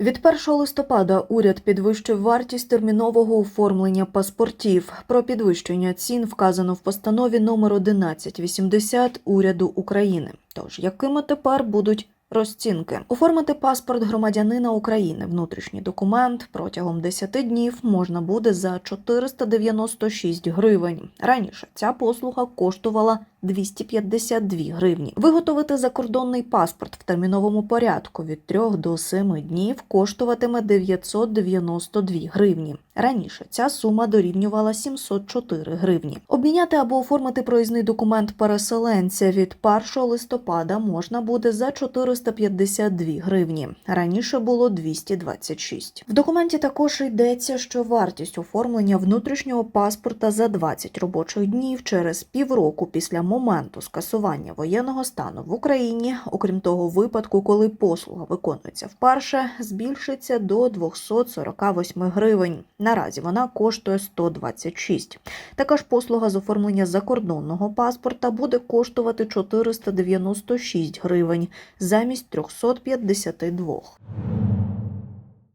Від 1 листопада уряд підвищив вартість термінового оформлення паспортів. Про підвищення цін вказано в постанові номер 1180 уряду України. Тож якими тепер будуть розцінки? Оформити паспорт громадянина України, внутрішній документ протягом 10 днів можна буде за 496 гривень. Раніше ця послуга коштувала 252 гривні. Виготовити закордонний паспорт в терміновому порядку від 3 до 7 днів коштуватиме 992 гривні. Раніше ця сума дорівнювала 704 гривні. Обміняти або оформити проїзний документ переселенця від 1 листопада можна буде за 452 гривні. Раніше було 226. В документі також йдеться, що вартість оформлення внутрішнього паспорта за 20 робочих днів через півроку після моменту скасування воєнного стану в Україні, окрім того випадку, коли послуга виконується вперше, збільшиться до 248 гривень. Наразі вона коштує 126. Така ж послуга з оформлення закордонного паспорта буде коштувати 496 гривень замість 352.